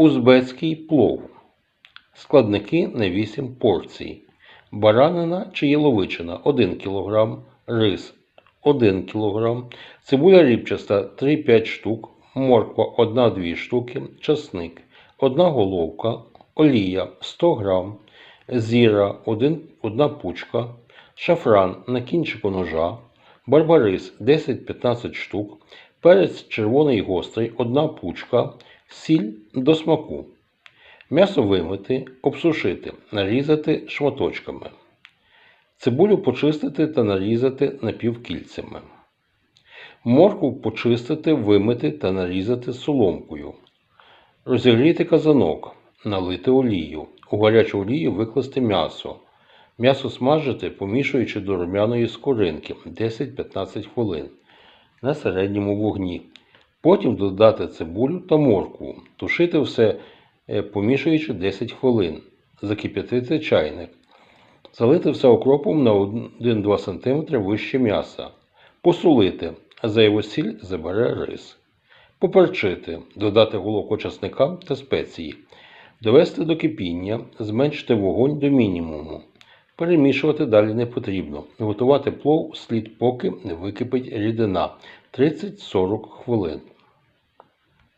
Узбецький плов. Складники на 8 порцій. Баранина чи яловичина 1 кг, рис 1 кг, цибуля рібчаста 3-5 штук, морква 1-2 штуки, часник, 1 головка, олія 100 г, зіра 1, 1 пучка, шафран на кінчику ножа, барбарис 10-15 штук, перець червоний гострий 1 пучка, сіль до смаку. М'ясо вимити, обсушити, нарізати шматочками. Цибулю почистити та нарізати напівкільцями. Моркву почистити, вимити та нарізати соломкою. Розігріти казанок, налити олію. У гарячу олію викласти м'ясо. М'ясо смажити, помішуючи до румяної скоринки 10-15 хвилин на середньому вогні. Потім додати цибулю та моркву, тушити все, е, помішуючи 10 хвилин, закип'ятити чайник, залити все окропом на 1-2 см вище м'яса, посолити, а зайву сіль забере рис, поперчити, додати головку часника та спеції, довести до кипіння, зменшити вогонь до мінімуму. Перемішувати далі не потрібно. Готувати плов слід, поки не википить рідина 30-40 хвилин.